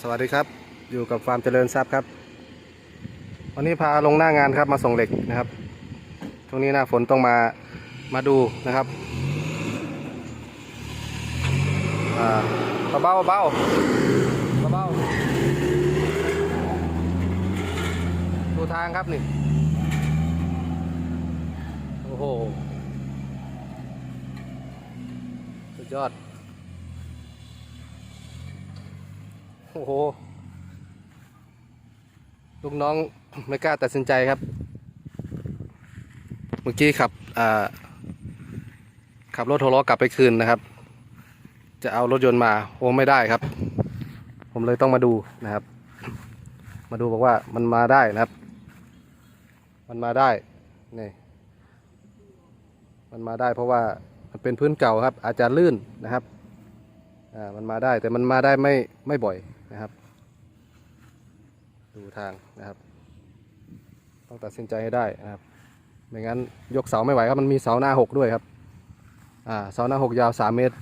สวัสดีครับอยู่กับฟาร์มเจริญทรัพย์ครับ วันนี้พาลงหน้างานครับมาส่งเหล็กนะครับช่วงนี้หน้าฝนต้องมามาดูนะครับอ่าเบาเบาเบาดูทางครับนี่โอ้โหสุดยอด โอ้โห ลูกน้องไม่กล้าตัดสินใจครับ เมื่อกี้ขับขับรถโทรล้อกลับไปคืนนะครับ จะเอารถยนต์มาโอ้ไม่ได้ครับ ผมเลยต้องมาดูนะครับ มาดูบอกว่ามันมาได้นะครับ มันมาได้นี่มันมาได้เพราะว่ามันเป็นพื้นเก่าครับ อาจจะลื่นนะครับอ่ามันมาได้แต่มันมาได้ไม่ไม่บ่อย นะครับ ดูทางนะครับ ต้องตัดสินใจให้ได้นะครับไม่งั้นยกเสาไม่ไหวครับมันมีเสาหน้าหกด้วยครับอ่าเสาหน้าหกยาวสามเมตร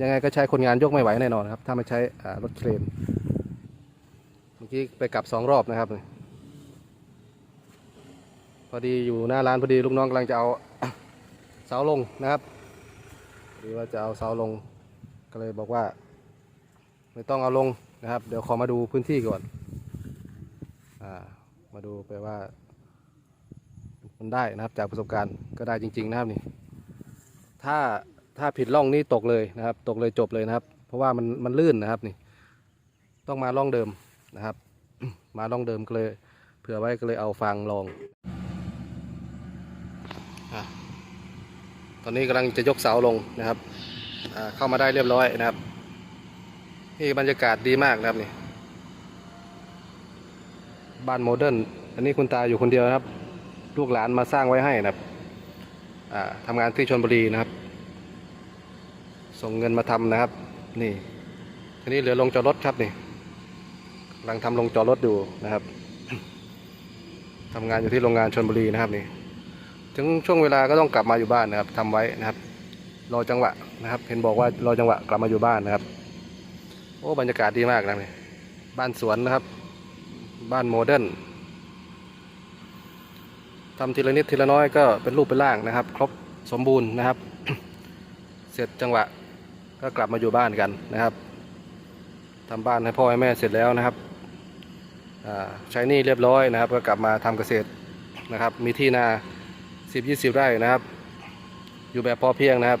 ยังไงก็ใช้คนงานยกไม่ไหวแน่นอนครับ ถ้าไม่ใช้อ่รถเครนเมื่อกี้ไปกลับสองรอบนะครับ พอดีอยู่หน้าร้านพอดีลูกน้องกำลังจะเอาเสาลงนะครับพอดีว่าจะเอาเสาลงก็เลยบอกว่า ไม่ต้องเอาลง นะครับเดี๋ยวขอมาดูพื้นที่ก่อนอ่ามาดูไปว่า มันได้นะครับจากประสบการณ์ก็ได้จริง ๆ นะครับนี่ถ้าถ้าผิดร่องนี่ตกเลยนะครับ ตกเลยจบเลยนะครับ เพราะว่ามันมันลื่นนะครับนี่ ต้องมาร่องเดิมนะครับ มาร่องเดิมก็เลยเผื่อไว้ก็เลยเอาฟางรองอตอนนี้กำลังจะยกเสาลงนะครับเข้ามาได้เรียบร้อยนะครับ นี่บรรยากาศดีมากนะครับนี่ บ้านโมเดิร์นอันนี้คุณตาอยู่คนเดียวนะครับ ลูกหลานมาสร้างไว้ให้นะครับทำงานที่ชนบุรีนะครับ ส่งเงินมาทำนะครับ นี่ ทีนี้เหลือลงจอดรถครับนี่กำลังทำลงจอดรถอยู่นะครับทำงานอยู่ที่โรงงานชนบุรีนะครับนี่ ถึงช่วงเวลาก็ต้องกลับมาอยู่บ้านนะครับทำไว้นะครับ รอจังหวะนะครับ เห็นบอกว่ารอจังหวะกลับมาอยู่บ้านนะครับ โอ้บรรยากาศดีมากนะนี่บ้านสวนนะครับ บ้านโมเดิร์นทำทีละนิดทีละน้อยก็เป็นรูปเป็นร่างนะครับ ครบสมบูรณ์นะครับ เสร็จจังหวะก็กลับมาอยู่บ้านกันนะครับทำบ้านให้พ่อให้แม่เสร็จแล้วนะครับใช้หนี้เรียบร้อยนะครับ ก็กลับมาทำเกษตรนะครับ มีที่นาสิบยี่สิบไร่นะครับ อยู่แบบพอเพียงนะครับ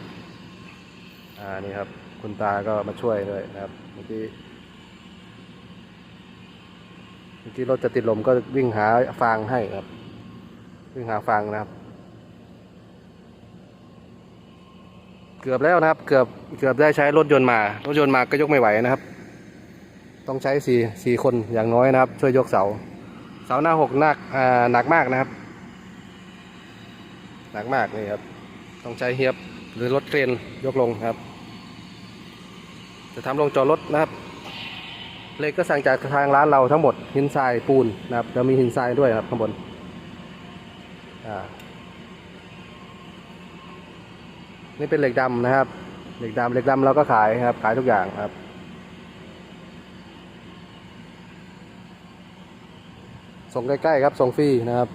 อ่านี่ครับ คุณตาก็มาช่วยด้วยนะครับเมื่อกี้เมื่อกี้รถจะติดลมก็วิ่งหาฟางให้ครับ วิ่งหาฟางนะครับ เกือบแล้วนะครับ เกือบเกือบได้ใช้รถยนต์มา รถยนต์มาก็ยกไม่ไหวนะครับ ต้องใช้สี่สี่คนอย่างน้อยนะครับ ช่วยยกเสา เสาหน้าหกหนักอ่าหนักมากนะครับ หนักมากนี่ครับ ต้องใช้เฮียบหรือรถเครนยกลงครับ จะทำลงจอดรถนะครับเหล็กก็สั่งจากทางร้านเราทั้งหมดหินทรายปูนนะครับแล้วมีหินทรายด้วยครับข้างบนอ่านี่เป็นเหล็กดำนะครับ เหล็กดำเหล็กดำเราก็ขายครับ ขายทุกอย่างครับส่งใกล้ๆครับส่งฟรีนะครับ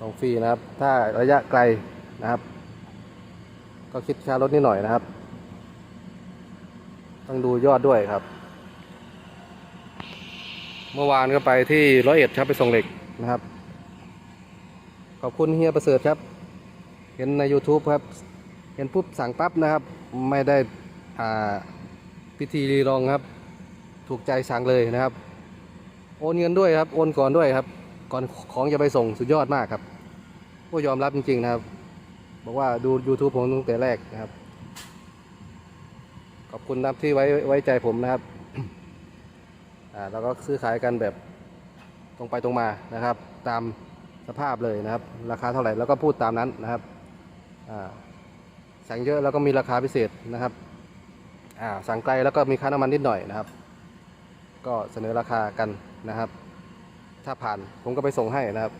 ส่งฟรีนะครับ ถ้าระยะไกลนะครับ ก็คิดค่ารถนิดหน่อยนะครับ ต้องดูยอดด้วยครับ เมื่อวานก็ไปที่ร้อยเอ็ดครับไปส่งเหล็กนะครับ ขอบคุณเฮียประเสริฐครับ เห็นใน YouTube ครับ เห็นปุ๊บสั่งปั๊บนะครับ ไม่ได้อ่าพิธีรีรองครับ ถูกใจสั่งเลยนะครับ โอนเงินด้วยครับ โอนก่อนด้วยครับ ก่อนของจะไปส่งสุดยอดมากครับก็ยอมรับจริงๆนะครับ บอกว่าดู YouTube ผมตั้งแต่แรกนะครับขอบ คุณนับที่ไว้ไว้ใจผมนะครับอ่าแล้วก็ซื้อขายกันแบบตรงไปตรงมานะครับ ตามสภาพเลยนะครับ ราคาเท่าไหร่แล้วก็พูดตามนั้นนะครับอ่าสั่งเยอะแล้วก็มีราคาพิเศษนะครับอ่าสั่งไกลแล้วก็มีค่าน้ำมันนิดหน่อยนะครับ ก็เสนอราคากันนะครับ ถ้าผ่านผมก็ไปส่งให้นะครับ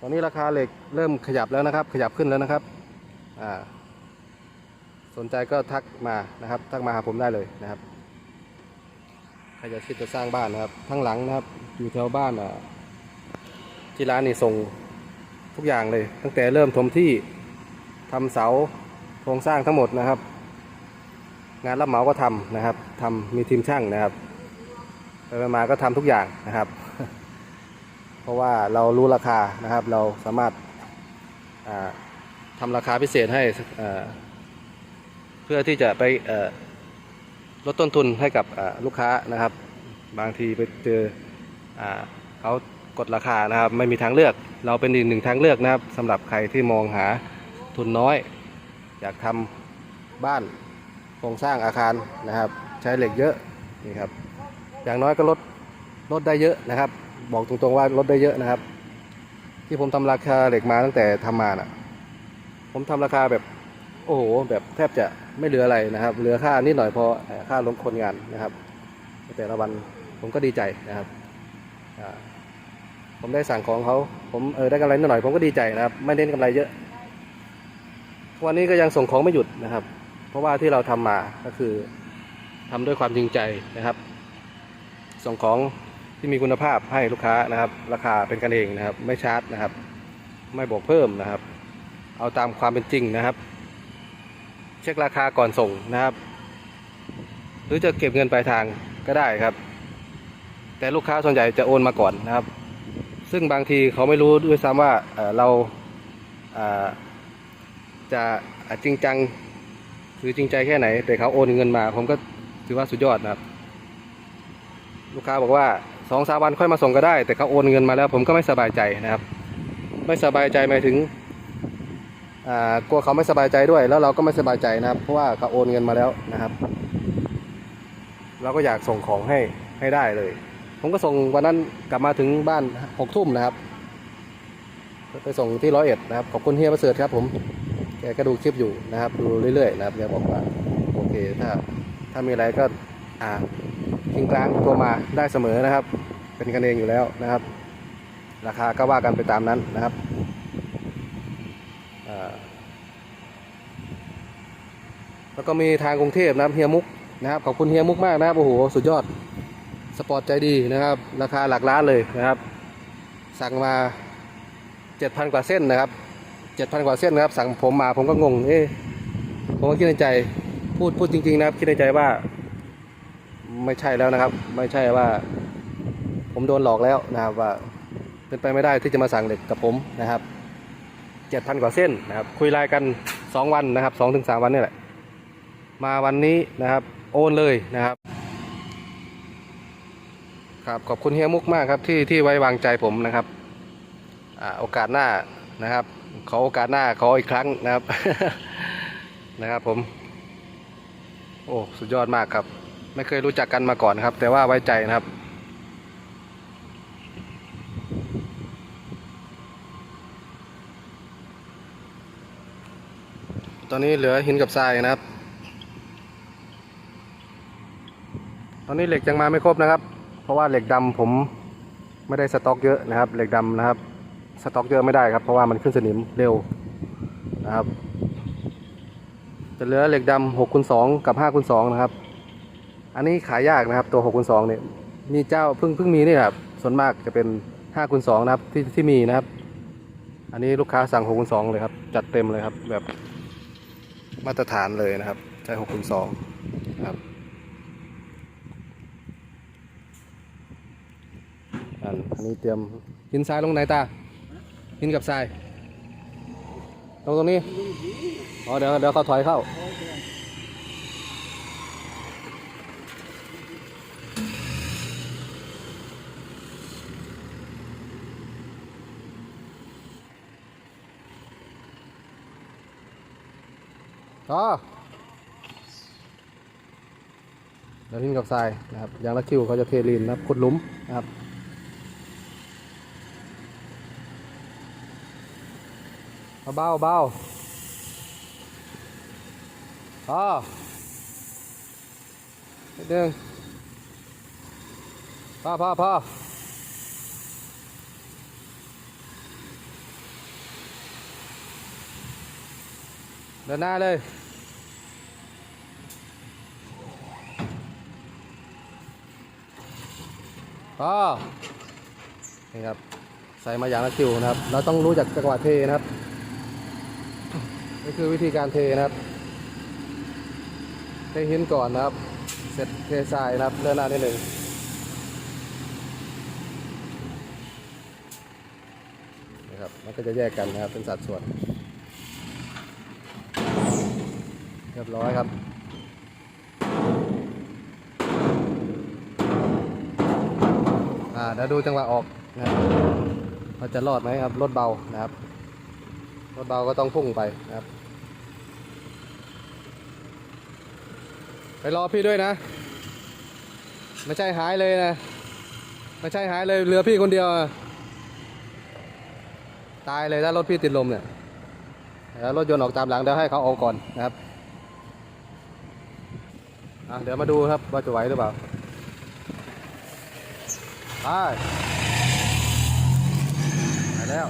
ตอนนี้ราคาเหล็กเริ่มขยับแล้วนะครับ ขยับขึ้นแล้วนะครับอ่า สนใจก็ทักมานะครับ ทักมาหาผมได้เลยนะครับใครจะคิดจะสร้างบ้านนะครับ ทั้งหลังนะครับ อยู่แถวบ้านอะที่ร้านนี่ส่งทุกอย่างเลย ตั้งแต่เริ่มถมที่ทำเสาโครงสร้างทั้งหมดนะครับ งานรับเหมาก็ทำนะครับทำมีทีมช่างนะครับไปมาก็ทำทุกอย่างนะครับ เพราะว่าเรารู้ราคานะครับ เราสามารถอ่าทำราคาพิเศษให้ เพื่อที่จะไปลดต้นทุนให้กับลูกค้านะครับ บางทีไปเจออเขากดราคานะครับ ไม่มีทางเลือก เราเป็นอีกหนึ่งทางเลือกนะครับสำหรับใครที่มองหาทุนน้อย อยากทำบ้านโครงสร้างอาคารนะครับ ใช้เหล็กเยอะนี่ครับ อย่างน้อยก็ลดลดได้เยอะนะครับ บอกตรงๆว่าลดได้เยอะนะครับ ที่ผมทำราคาเหล็กมาตั้งแต่ทำมาน่ะผมทำราคาแบบโอ้โหแบบแทบจะ ไม่เหลืออะไรนะครับ เหลือค่านิดหน่อยพอค่าลงคนงานนะครับแต่ละวันผมก็ดีใจนะครับผมได้สั่งของเขาผมเออได้กำไรนิดหน่อยผมก็ดีใจนะครับ ไม่เน้นกำไรเยอะวันนี้ก็ยังส่งของไม่หยุดนะครับ เพราะว่าที่เราทำมาก็คือทำด้วยความจริงใจนะครับ ส่งของที่มีคุณภาพให้ลูกค้านะครับ ราคาเป็นกันเองนะครับ ไม่ชาร์จนะครับ ไม่บวกเพิ่มนะครับ เอาตามความเป็นจริงนะครับ เช็คราคาก่อนส่งนะครับ หรือจะเก็บเงินปลายทางก็ได้ครับ แต่ลูกค้าส่วนใหญ่จะโอนมาก่อนนะครับ ซึ่งบางทีเขาไม่รู้ด้วยซ้ำว่าเราจะจริงจังหรือจริงใจแค่ไหน แต่เขาโอนเงินมา ผมก็ถือว่าสุดยอดนะครับ ลูกค้าบอกว่าสองสามวันค่อยมาส่งก็ได้ แต่เขาโอนเงินมาแล้ว ผมก็ไม่สบายใจนะครับ ไม่สบายใจหมายถึง กลัวเขาไม่สบายใจด้วย แล้วเราก็ไม่สบายใจนะครับ เพราะว่าเขาโอนเงินมาแล้วนะครับ เราก็อยากส่งของให้ให้ได้เลย ผมก็ส่งวันนั้นกลับมาถึงบ้านหกทุ่มนะครับ ไปส่งที่ร้อยเอ็ดนะครับ ขอบคุณเฮียประเสริฐครับ ผม แกก็ดูคลิปอยู่นะครับ ดูเรื่อยๆนะครับแกบอกว่าโอเค ถ้าถ้ามีอะไรก็อ่าทิ้งกลางโทรมาได้เสมอนะครับ เป็นกันเองอยู่แล้วนะครับ ราคาก็ว่ากันไปตามนั้นนะครับอ่า แล้วก็มีทางกรุงเทพนะครับเฮียมุกนะครับขอบคุณเฮียมุกมากนะครับโอ้โหสุดยอดสปอร์ตใจดีนะครับ ราคาหลักล้านเลยนะครับ สั่งมา7,000กว่าเส้นนะครับ7,000กว่าเส้นนะครับ สั่งผมมาผมก็งงเอ๊ะผมก็คิดในใจพูดพูดจริง ๆ นะครับ คิดในใจว่าไม่ใช่แล้วนะครับ ไม่ใช่ว่า ผมโดนหลอกแล้วนะครับว่าเป็นไปไม่ได้ที่จะมาสั่งเหล็กกับผมนะครับ7,000กว่าเส้นนะครับ คุยไลน์กัน2วันนะครับ2ถึง3วันนี่แหละ มาวันนี้นะครับ โอนเลยนะครับครับขอบคุณเฮียมุกมากครับที่ที่ไว้วางใจผมนะครับอ่าโอกาสหน้านะครับ ขอโอกาสหน้าขออีกครั้งนะครับนะครับผม โอ้สุดยอดมากครับ ไม่เคยรู้จักกันมาก่อนครับ แต่ว่าไว้ใจนะครับตอนนี้เหลือหินกับทรายนะครับ ตอนนี้เหล็กยังมาไม่ครบนะครับ เพราะว่าเหล็กดำผมไม่ได้สต็อกเยอะนะครับ เหล็กดำนะครับ สต็อกเยอะไม่ได้ครับ เพราะว่ามันขึ้นสนิมเร็วนะครับจะเหลือเหล็กดำหกคูณสองกับห้าคูณสองนะครับ อันนี้ขายยากนะครับตัวหกคูณสองเนี่ย มีเจ้าเพิ่งเพิ่งมีนี่ครับ ส่วนมากจะเป็นห้าคูณสองนะครับที่ที่มีนะครับ อันนี้ลูกค้าสั่งหกคูณสองเลยครับ จัดเต็มเลยครับแบบมาตรฐานเลยนะครับ ใช้หกคูณสองครับ อันอันนี้เตรียมหินทรายลงไหนตาหินกับทรายลงตรงนี้อ๋อเดี๋ยวเดี๋ยวเขาถอยเข้าอ๋อเดี๋ยวหินกับทรายนะครับอย่างละคิวเขาจะเทลีนนะครับขุดหลุมนะครับ เบาเบาพอนิดนึงพอพอพอเดินหน้าเลยก็นี่ครับ ใส่มาอย่างละคิวนะครับ เราต้องรู้จักจังหวะเทนะครับ นี่คือวิธีการเทนะครับ เทหินก่อนนะครับ เสร็จเททรายนะครับเลื่อนหน้านิดหนึ่งนะครับ มันก็จะแยกกันนะครับ เป็นสัดส่วน เรียบร้อยครับอ่าเดี๋ยวดูจังหวะออกนะครับว่าจะรอดไหมครับ รถเบานะครับ รถเบาก็ต้องพุ่งไปนะครับ ไปรอพี่ด้วยนะ ไม่ใช่หายเลยนะ ไม่ใช่หายเลยเหลือพี่คนเดียวอะตายเลยถ้ารถพี่ติดลมเนี่ยแล้วรถยนต์ออกตามหลังเดี๋ยวให้เขาเอาก่อนนะครับอะเดี๋ยวมาดูครับว่าจะไหวหรือเปล่าไปไปแล้ว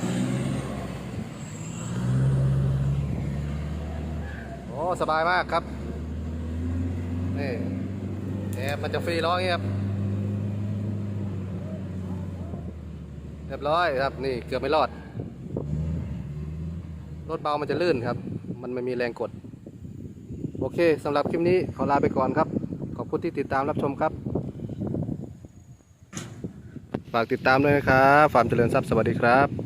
โอ้ สบายมากครับ นี่แอร์มันจะฟรีร้อยางเงี้ยครับ เรียบร้อยครับ นี่เกือบไม่รอด รถเบามันจะลื่นครับ มันไม่มีแรงกด โอเคสำหรับคลิปนี้ขอลาไปก่อนครับ ขอบคุณที่ติดตามรับชมครับ ฝากติดตามด้วยนะครับฟาร์มเจริญทรัพย์สวัสดีครับ